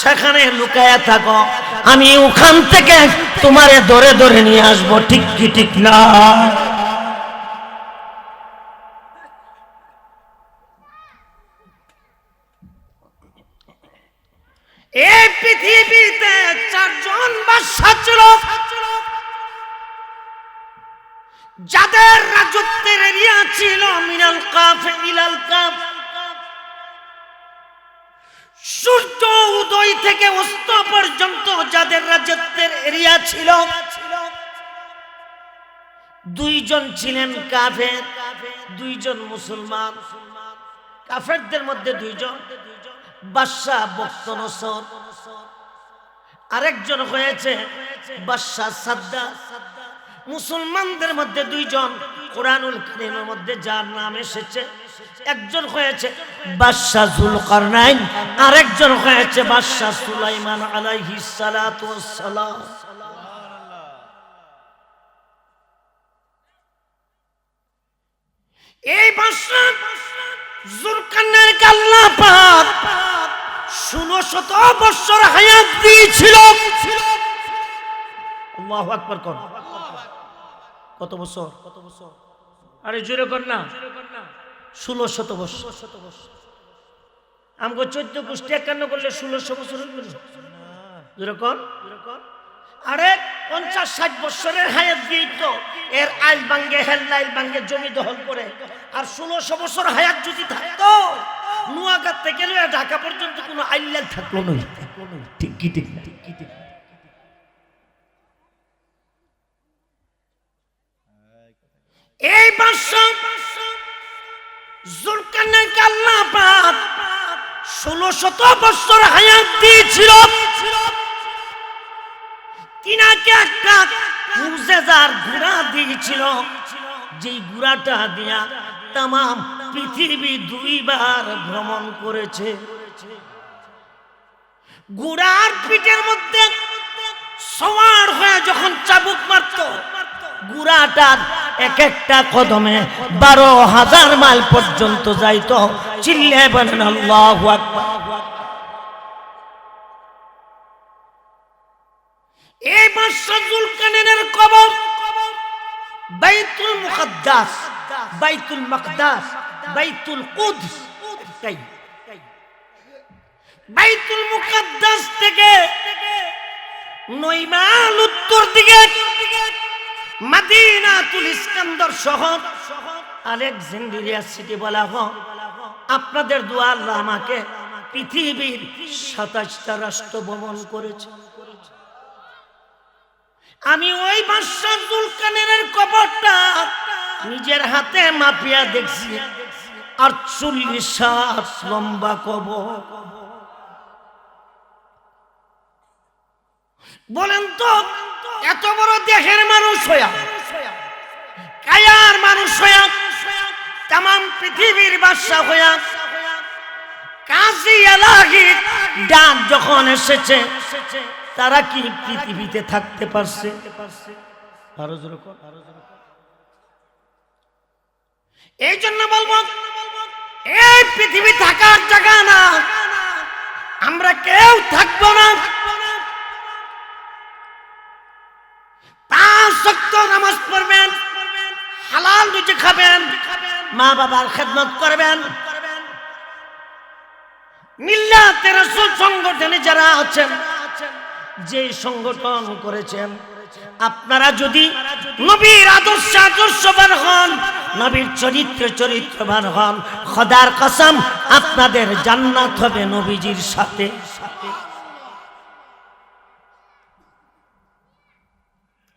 সেখানে লুকায়া থাকো। আমি ওখান থেকে তোমারে ধরে ধরে নিয়ে আসব, ঠিক কি, ঠিক না? এই পৃথিবীতে চারজন বাদশা ছিল। যাদের রাজত্বের এরিয়া ছিল মিনাল কাফ, ইলাল কাফ। সূর্য উদয় থেকে অস্ত পর্যন্ত যাদের রাজত্বের এরিয়া ছিল, দুইজন ছিলেন কাফের, দুইজন মুসলমান। কাফেরদের মধ্যে দুইজন, বাদশাহ বক্ত নসর। আরেকজন হয়েছে বাদশাহ সাদ্দা মুসলমানদের মধ্যে দুইজন কোরআনুল কারিমের মধ্যে যার নাম এসেছে একজন হয়েছে বাদশাহ জুলকারনাইন, আরেকজন হয়েছে বাদশাহ সুলাইমান ওয়াস সালাম এই বাদশাহ জুলকারনাইনকে আল্লাহ পাক ষোলো শত বছর হায়াত দিয়েছিল। আল্লাহু আকবার কর কত বছর কত বছর? আরে জোরে কর না। ষোলো শত বছর। আমাকে চোদ্দ গোষ্ঠী একান্ন করলে ষোলোশো বছর কর আরে পঞ্চাশ ষাট বছরের হায়াত দিয়ে তো এর আইল বাঙ্গে হেল্লাইল বাঙ্গে জমি দখল করে। আর ষোলোশো বছর হায়াত যদি থাকতো নোয়াগার থেকে ঢাকা পর্যন্ত কোনো আইল্লাল থাকল না। ঠিক কি, ঠিক ঠিক কি ঠিক। এই বাদশা জুলকারনাইনকে ষোলো শত বছর হায়াত দিয়েছিল। তিনাকে একটা মুজেজার ঘোড়া দিয়েছিল। যেই ঘোড়াটা দিয়া তাম পৃথিবী দুইবার ভ্রমণ করেছে। ঘোড়ার পিঠের মধ্যে সবার হয়ে যখন চাবুক মারত গুড়াটার এক একটা কদমে বারো হাজার মাইল পর্যন্ত যাইতো। চিল্লে বলেন, আল্লাহু এই বাদশাহুল কানের কবর, বাইতুল মুকদ্দাস, বাইতুল মাকদাস, বাইতুল কুদস। বাইতুল মুকদ্দাস থেকে নয় মাইল উত্তর দিকে আপনাদের দোয়া আল্লাহ আমাকে পৃথিবীর সাতাশটা রাষ্ট্র ভ্রমণ করেছে। আমি ওই বাদশাহ জুলকানের কবরটা নিজের হাতে মাপিয়া দেখছি বলেন তো এত বড় দেশের মানুষ হইয়া, কায়ার মানুষ হইয়া তাম পৃথিবীর বাদশা হইয়া, কাজী এলাহি ডাক যখন এসেছে, তারা কি পৃথিবীতে থাকতে পারছে। এই জন্য বলব, এই পৃথিবী থাকার জায়গা না। আমরা কেউ থাকব না। শক্ত নামাজ পড়বেন, হালাল রুচি খাবেন, মা বাবার খেদমত করবেন। মিল্লাতে রাসূল সংগঠনে যারা আছেন, যে সংগঠন করেছেন, আপনারা যদি নবীর আদর্শ, আদর্শবান হন, নবীর চরিত্র, চরিত্রবান হন, খদার কসম, আপনাদের জান্নাত হবে নবীজির সাথে।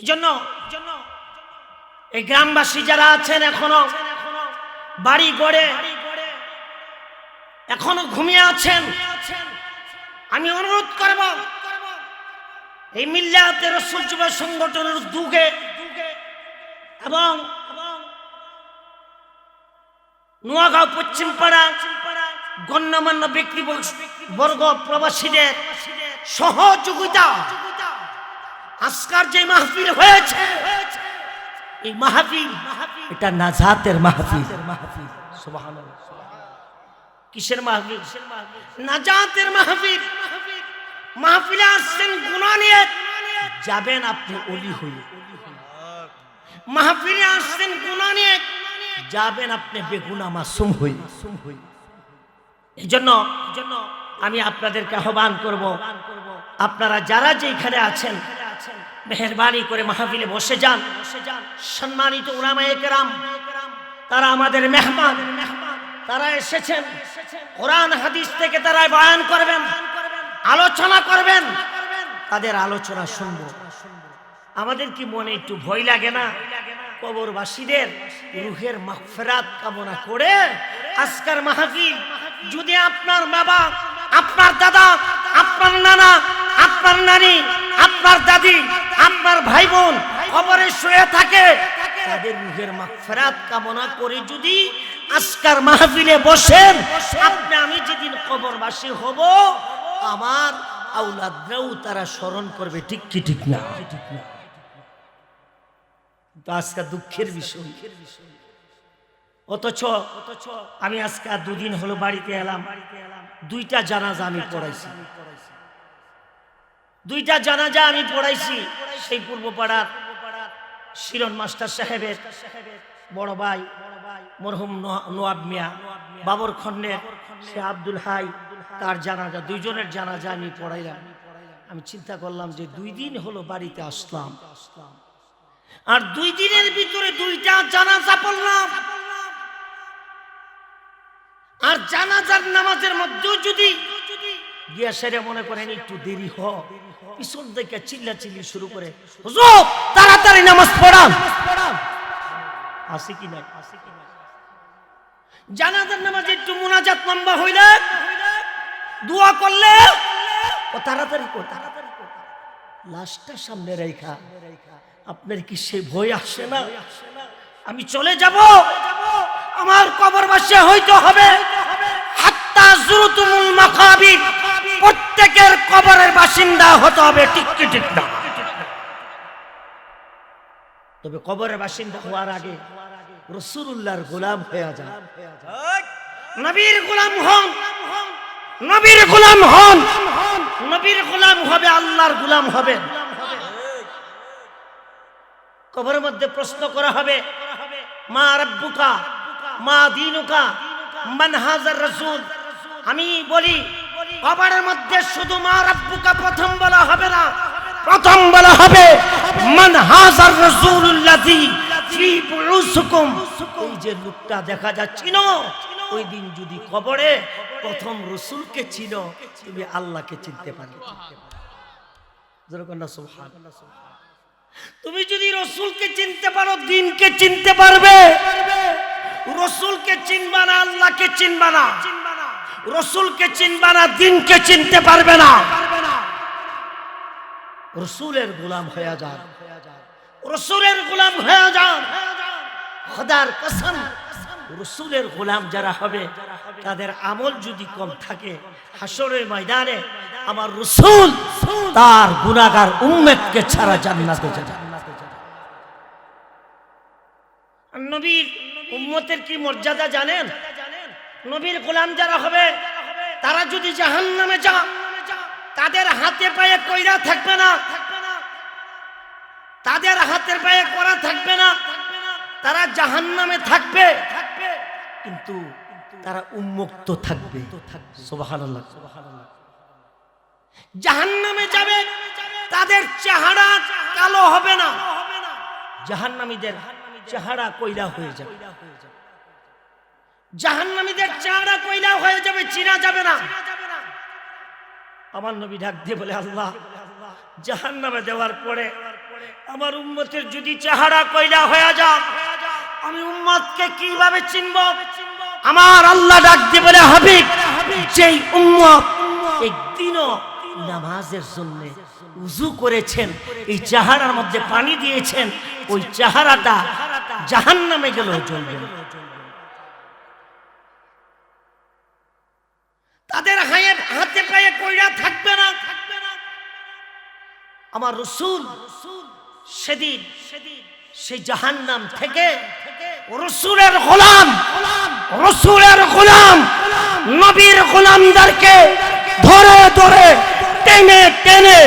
এই জন্য এই গ্রামবাসী যারা আছেন এখনও, বাড়ি গড়ে এখনও ঘুমিয়ে আছেন, আমি অনুরোধ করব, এই মিল্লাতে রসুল যুব সংগঠনের দুগে এবং নোয়াগাঁও পশ্চিম পাড়া গণ্যমান্য ব্যক্তি বর্গ প্রবাসীদের সহযোগিতা আজকার যে মাহফিল হয়েছে, এই মাহফিল এটা নাজাতের মাহফিল। কিসের মাহফিল? নাজাতের মাহফিল। মাহফিলে আসছেন গুণা নিয়ে। যাবেন আপনি অলি হয়ে। মাহফিলে আসছেন গুণা নিয়ে। যাবেন আপনি বেগুনা মাসুম হয়ে। এই জন্য আমি আপনাদেরকে আহ্বান করব, আপনারা যারা যেখানে আছেন মেহরবানি করে মাহফিলে বসে যান। সম্মানিত তারা আমাদের মেহমান, তারা এসেছেন। কোরআন, হাদিস থেকে তারা বয়ান করবেন, আলোচনা করবেন, তাদের আলোচনা শুনব। আমাদের কি মনে একটু ভয় লাগে না? কবরবাসীদের রুহের মাগফিরাত কামনা করে আজকের মাহফিল যদি আপনার বাবা আপনার দাদা, আপনার নানা, আপনার নানি, আপনার দাদি, আপনার ভাই বোন কবরে শুয়ে থাকে, তাদের রুহের মাগফিরাত কামনা করে যদি আজকার মাহফিলে বসেন, আপনি আমি যেদিন কবরবাসী হব, আমার আউলাদরাও তারা স্মরণ করবে, ঠিক কি ঠিক না? ঠিক না? আজকে দুঃখের বিষয়। অথচ আমি আজকে আর দুদিন হলো বাড়িতে এলাম। দুইটা জানাজা আমি পড়াইছি। দুইটা জানাজা আমি পড়াইছি সেই পূর্বপাড়ার শিরন মাস্টার সাহেবের বড় ভাই, মরহুম নোয়াব মিয়া, বাবর খন্ডের সে আব্দুল হাই, তার জানাজা, দুইজনের জানাজা আমি পড়াইলাম। আমি চিন্তা করলাম যে দুই দিন হলো বাড়িতে আসলাম। আর দুই দিনের ভিতরে দুইটা জানাজা নামাজের মধ্যেও যদি গিয়া সেরে মনে করেন একটু দেরি হ, পিছন থেকে চিল্লা চিল্লি শুরু করে, হুজুর, তাড়াতাড়ি নামাজ পড়ান। আসে কি নাই? জানাজার নামাজে একটু মুনাজাত লম্বা হইলে দোয়া করলে ও তাড়াতাড়ি কর তাড়াতাড়ি কর লাশটা সামনে রেখা আপনার কি সে ভয় আসে না? আমি চলে যাব, আমার কবর বাসে হইতে হবে। প্রত্যেকের কবরের বাসিন্দা হতে হবে, ঠিক না? তবে কবরের বাসিন্দা হওয়ার আগে রসুল্লাহর গোলাম হয়ে যান নবীর গোলাম হন, নবীর গোলাম হন, নবীর গোলাম হবে, আল্লাহর গোলাম হবে। কবরের মধ্যে প্রশ্ন করা হবে, মা রব্বুকা, মা দিনুকা, মান হাজার রসুল আমি বলি, কবরের মধ্যে শুধু মা রব্বুকা প্রথম বলা হবে না, প্রথম বলা হবে, মান হাজার রসুল্লাহি ফি বুরুসুকুম এই যে লোকটা দেখা যাচ্ছিল, ওই দিন যদি কবরে প্রথম রসুলকে ছিল, তুমি আল্লাহকে চিনতে পারবে। না তুমি যদি রসুলকে চিনতে পারো, দিনকে চিনতে পারবে। রসুলকে চিনবা না, আল্লাহকে চিনবা না। রসুলকে চিনবা না, দিনকে চিনতে পারবে না। রসুলের গোলাম হয়ে যান। রসুলের গোলাম হয়ে যান। খোদার কসম, রসুলের গোলাম যারা হবে, তাদের আমল যদি কম থাকে হাসরের ময়দানে আমার রসুল তার গুনাগার উম্মেদকে ছাড়া জান্নাতে যাবে নবীর উম্মতের কি মর্যাদা জানেন? নবীর গোলাম যারা হবে, তারা যদি জাহান নামে যা তাদের হাতে পায়ে কইরা থাকবে না। তাদের হাতের পায়ে করা থাকবে না। তারা জাহান নামে থাকবে, কিন্তু তারা উন্মুক্ত থাকবে। জাহান নামে যাবে, তাদের চেহারা কালো হবে না। জাহান্নামীদের চেহারা কইলা হয়ে যাবে। জাহান্নামীদের চেহারা কইলা হয়ে যাবে চিনা যাবে না। আমার নবী ডাক দিয়ে বলে, আল্লাহ, জাহান্নামে দেওয়ার পরে আমার উম্মতের যদি চেহারা কইলা হয়ে যা আমি উম্মতকে কীভাবে চিনব? আমার আল্লাহ ডাক দিয়ে বলে, হাবিব, যেই উম্মত একদিনও নামাজের জন্য উজু করেছেন, এই চাহারার মধ্যে পানি দিয়েছেন, ওই চাহারাটা জাহান নামে গেল জ্বলবে না। তাদের হায়ে না আমার রসুল সেদিন সেই জাহান্নাম থেকে রসুলের গোলাম রসুলের গোলাম, নবীর গোলামদারকে ধরে ধরে টেনে টেনে।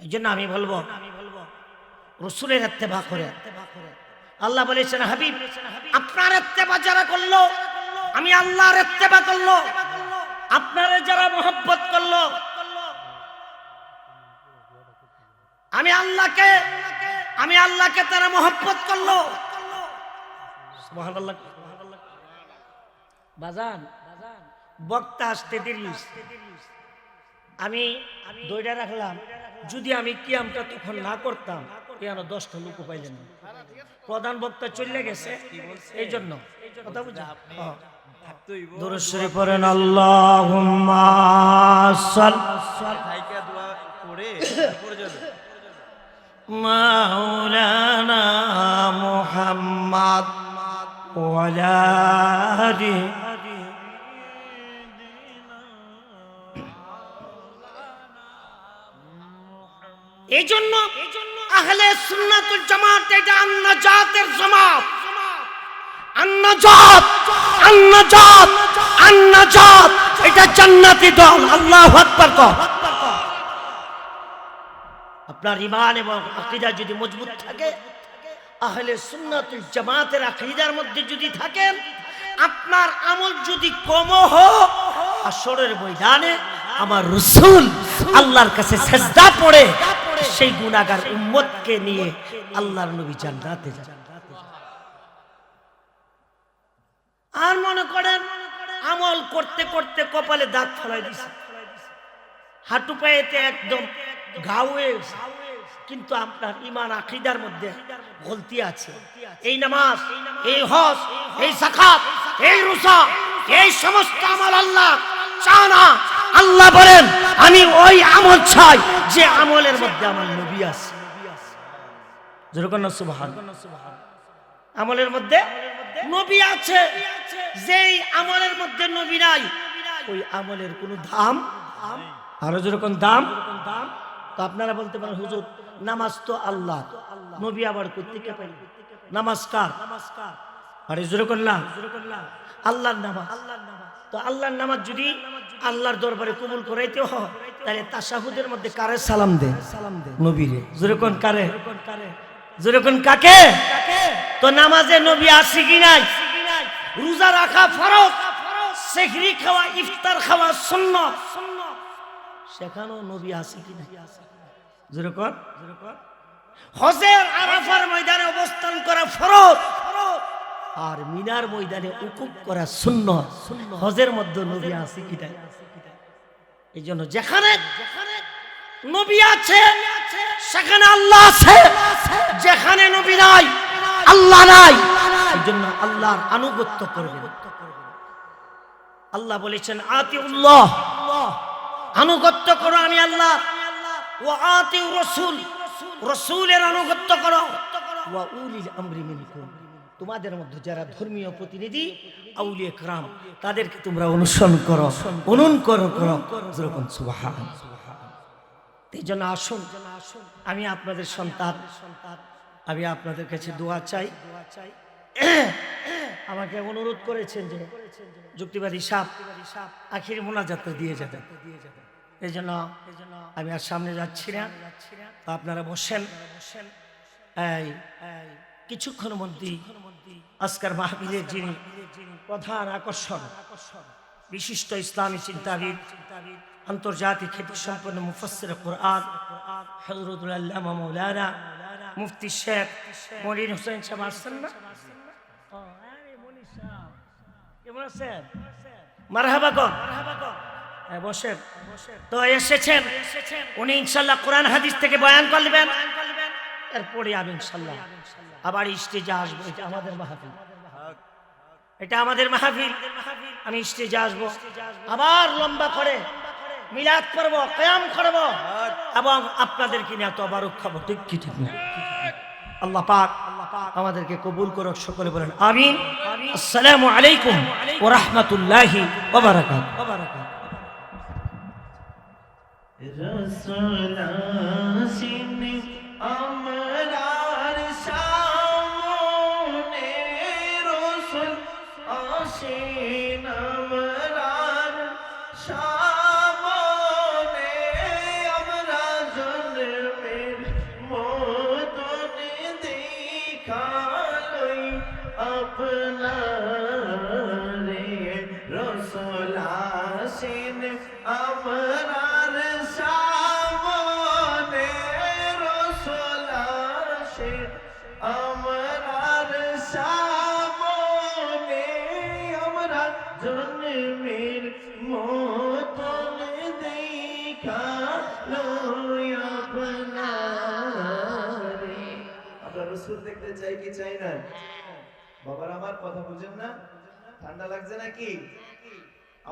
এই জন্য আমি বলব, রসুলের এত্তেবা করে আল্লাহ বলেছেন, হাবিব, আপনার এত্তেবা যারা করল, আমি আল্লাহর এত্তেবা করল আপনারা যারা মোহব্বত করল, আমি আল্লাহকে আমি আল্লাহকে তারা মোহব্বত করল। বাজান, বক্তা আসতে হইছে। আমি দইটা রাখলাম যদি আমি কিয়ামটা তখন না করতাম কেন দশটা লোক পাইলেন না। প্রধান বক্তা চলে গেছে। এই জন্য কথা বুঝা? দরুদ পড়েন পড়ে মাওলানা মুহাম্মদ ওয়ালা আলি। এই জন্য আহলে সুন্নাতুল জামাত, এটা আন্নাজাতের জামাত। আন্নাজাত আন্নাজাত আন্নাজাত। এটা জান্নাতি দল, আল্লাহু আকবার কর। আপনার ইমান এবং আকীদা যদি মজবুত থাকে, আহলে সুন্নাতুল জামাতের আকীদার মধ্যে যদি থাকেন, আপনার আমল যদি কম হোক, আসরের ময়দানে আমার রসুল আল্লাহর কাছে সেজদা পড়ে সেই গুনাহগার উম্মতকে নিয়ে আল্লাহর নবী জান্নাতে যান। আর মনে করেন, আমল করতে করতে কপালে দাগ ফলাই দিছে। হাঁটু পায়েতে একদম গেছে। কিন্তু আপনার ইমান আকিদার মধ্যে গলতি আছে। এই নামাজ, এই হজ, এই সাখাত এই রুসা এই সমস্ত আমল আল্লাহ চানা আল্লাহ বলেন, আমি ওই আমল চাই যে আমলের মধ্যে আমার নবী আছে। আমলের মধ্যে নবী আছে। যেই আমলের মধ্যে নবী নাই, ওই আমলের কোনো দাম আরও যেরকম দাম দাম তো আপনারা বলতে পারেন, হুজুর, নামাজ তো আল্লাহ। নবী আবার কোথেকে পাইল নামাজ কার আরে যেরকম না, আল্লাহর নামাজ। তো আল্লাহর নামাজ যদি আল্লাহর দরবারে কবুল করাইতে হয়, তাহলে তাসাহুদের মধ্যে কারে সালাম দে? সালাম দে নবীরে যেরকম কারে যেরকম কাকে? তো নামাজে নবী আসি কি নাই? রোজা রাখা ফরজ, সেহরি খাওয়া, ইফতার খাওয়া শূন্য সেখানেও নবী আসি কি নাই? যেরকম হজের আরাফার ময়দানে অবস্থান করা ফরজ। আর মিনার ময়দানে উকুব করা শূন্য হজের মধ্যে নবী আছে কি নাই এই জন্য যেখানে নবী আছে, সেখানে আল্লাহ আছে। যেখানে নবী নাই, আল্লাহ নাই। এই জন্য আল্লাহর আনুগত্য করবেন। আল্লাহ বলেছেন, আতিউল্লাহ। আনুগত্য করো আমি আল্লাহ ও আতিউ রসুল। রসুলের আনুগত্য করো। ওয়া উলিল আমরি মিনকুম। তোমাদের মধ্যে যারা ধর্মীয় প্রতিনিধি, আউলিয়া ক্রাম তাদেরকে তোমরা অনুসরণ করো অনুন করো করো। যেরকম সুবাহান। এই জন্য আসুন, আমি আপনাদের সন্তান। আমি আপনাদের কাছে দোয়া চাই। আমাকে অনুরোধ করেছেন যে যুক্তিবাদী সাপ আখির মোনাজাতে দিয়ে যাবেন এই জন্য আমি আর সামনে যাচ্ছি না। আপনারা বসেন। এই কিছুক্ষণ মধ্যেই আজকার মাহবিলের যিনি প্রধান আকর্ষণ বিশিষ্ট ইসলামী চিন্তাবিদ আন্তর্জাতিক খ্যাতি সম্পন্ন মুফসির কোরআন হজরতুল আল্লামা মৌলানা মুফতি শেখ মনির হোসেন সাহেব হ্যাঁ, তো এসেছেন। উনি ইনশাল্লাহ কোরআন হাদিস থেকে বয়ান করবেন। এরপরে আমি ইনশাল্লাহ আবার স্টেজে আসব। এটা আমাদের মাহফিল। এটা আমাদের মাহফিল। আমি স্টেজে আসব। আবার লম্বা করে মিলাদ করব কয়াম করব এবং আপনাদেরকে নিয়ে তবারক খাব ঠিক কি ঠিক না? আল্লাহ পাক আমাদেরকে কবুল করুক, সকলে বলেন আমিন। আসসালামু আলাইকুম ওয়া রাহমাতুল্লাহি ওয়া বারাকাতুহু। রসুল আসিন আমরার সামনে রসুল আসিন আমরার সামনে আমরা জন্মের মতন আপনারে। আমরা রসুল দেখতে চাই কি চাই না? বাবার আমার কথা বুঝেন না? ঠান্ডা লাগছে নাকি?